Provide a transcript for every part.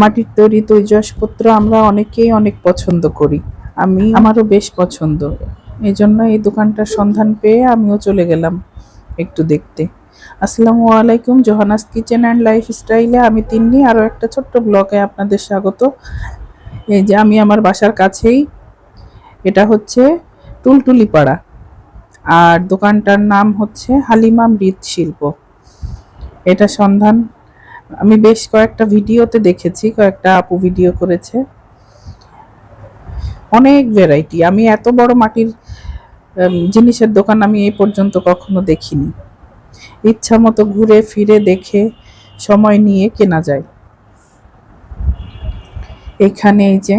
মাটির তৈরি তৈজসপত্র আমরা অনেকেই অনেক পছন্দ করি। আমি, আমারও বেশ পছন্দ। এই জন্য এই দোকানটার সন্ধান পেয়ে আমিও চলে গেলাম একটু দেখতে। আসসালামু আলাইকুম, জোহানাস কিচেন অ্যান্ড লাইফস্টাইলে আমি তিন্নি। আরও একটা ছোট্ট ব্লগে আপনাদের স্বাগত। এই যে আমি আমার বাসার কাছেই, এটা হচ্ছে টুলটুলি পাড়া আর দোকানটার নাম হচ্ছে হালিমা মৃৎশিল্প। এটা সন্ধান আমি বেশ কয়েকটা ভিডিওতে দেখেছি, কয়েকটা আপু ভিডিও করেছে। অনেক ভ্যারাইটি আমি এত বড় মাটির জিনিসের দোকান আমি এই পর্যন্ত কখনো দেখিনি। ইচ্ছা মতো ঘুরে ফিরে দেখে সময় নিয়ে কেনা যায়। এখানে এই যে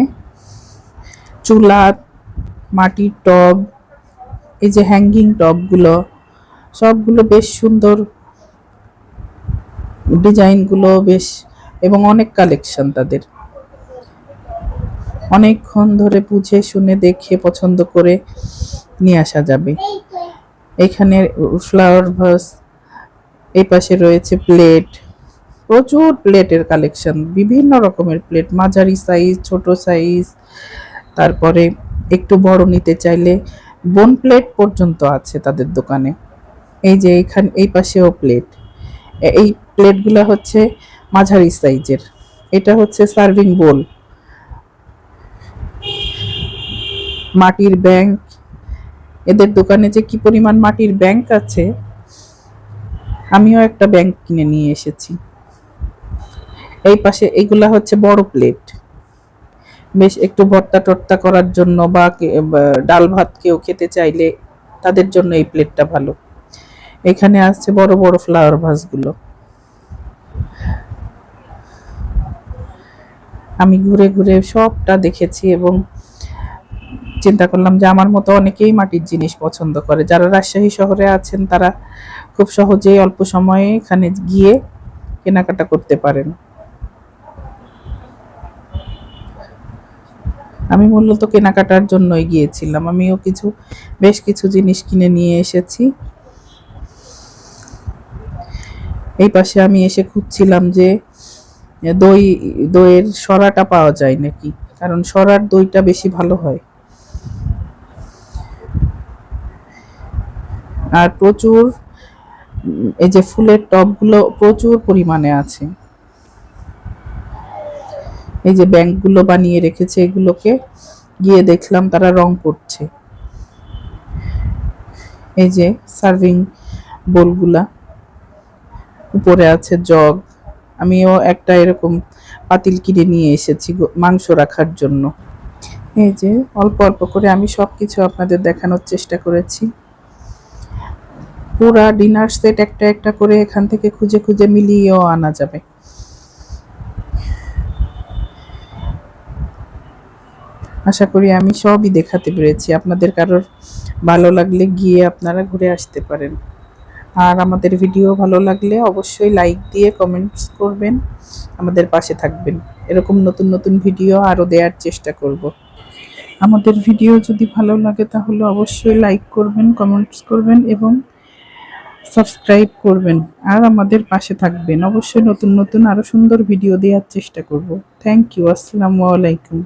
চুলা, মাটির টব, এই যে হ্যাঙ্গিং টবগুলো সবগুলো বেশ সুন্দর ডিজাইনগুলো বেশ এবং অনেক কালেকশন তাদের। অনেকক্ষণ ধরে বুঝে শুনে দেখে পছন্দ করে নিয়ে আসা যাবে। এখানে ফ্লাওয়ার ভাস এই পাশে রয়েছে প্লেট প্রচুর প্লেটের কালেকশন বিভিন্ন রকমের প্লেট মাঝারি সাইজ ছোট সাইজ তারপরে একটু বড় নিতে চাইলে বোন প্লেট পর্যন্ত আছে তাদের দোকানে। এই যে এইখান এই পাশেও প্লেট এই প্লেটগুলো হচ্ছে মাঝারি সাইজের। এটা হচ্ছে সার্ভিং বোল। মাটির ব্যাংক। এদের দোকানে যে কি পরিমাণ মাটির ব্যাংক আছে, আমিও একটা ব্যাংক কিনে নিয়ে এসেছি। এই পাশে এইগুলা হচ্ছে বড় প্লেট। বেশ একটু ভর্তা টর্তা করার জন্য বা ডাল ভাত কেউ খেতে চাইলে তাদের জন্য এই প্লেটটা ভালো। এখানে আসছে বড় বড় ফ্লাওয়ার ভাসগুলো আমি ঘুরে ঘুরে সবটা দেখেছি এবং চিন্তা করলাম যে আমার মতো অনেকেই মাটির জিনিস পছন্দ করে। যারা রাজশাহী শহরে আছেন, তারা খুব সহজেই অল্প সময়ে এখানে গিয়ে কেনাকাটা করতে পারেন। আমি মূলত কেনাকাটার জন্যই গিয়েছিলাম। আমিও কিছু, বেশ কিছু জিনিস কিনে নিয়ে এসেছি। এই পাশে আমি এসে খুঁজছিলাম যে দই, দইয়ের সরাটা পাওয়া যায় নাকি? কারণ সরার দইটা বেশি ভালো হয়। আর প্রচুর, এই যে ফুলের টবগুলো প্রচুর পরিমাণে আছে। এই যে ব্যাংকগুলো বানিয়ে রেখেছে এগুলোকে, গিয়ে দেখলাম তারা রং করছে। এই যে সার্ভিং বোলগুলা। উপরে আছে জগ। আমিও একটা এরকম পাতিল কিনে নিয়ে এসেছি মাংস রাখার জন্য। এই যে অল্প অল্প করে আমি সব কিছু আপনাদের দেখানোর চেষ্টা করেছি। পুরা ডিনার সেট একটা একটা করে এখান থেকে খুঁজে খুঁজে মিলিয়েও আনা যাবে। আশা করি আমি সবই দেখাতে পেরেছি। আপনাদের কারোর ভালো লাগলে গিয়ে আপনারা ঘুরে আসতে পারেন। আর আমাদের ভিডিও ভালো লাগলে অবশ্যই লাইক দিয়ে কমেন্টস করবেন, আমাদের পাশে থাকবেন। এরকম নতুন নতুন ভিডিও আরও দেওয়ার চেষ্টা করব। আমাদের ভিডিও যদি ভালো লাগে তাহলে অবশ্যই লাইক করবেন কমেন্টস করবেন এবং সাবস্ক্রাইব করবেন। আর আমাদের পাশে থাকবেন। অবশ্যই নতুন নতুন আরও সুন্দর ভিডিও দেওয়ার চেষ্টা করব। থ্যাংক ইউ আসসালামু আলাইকুম।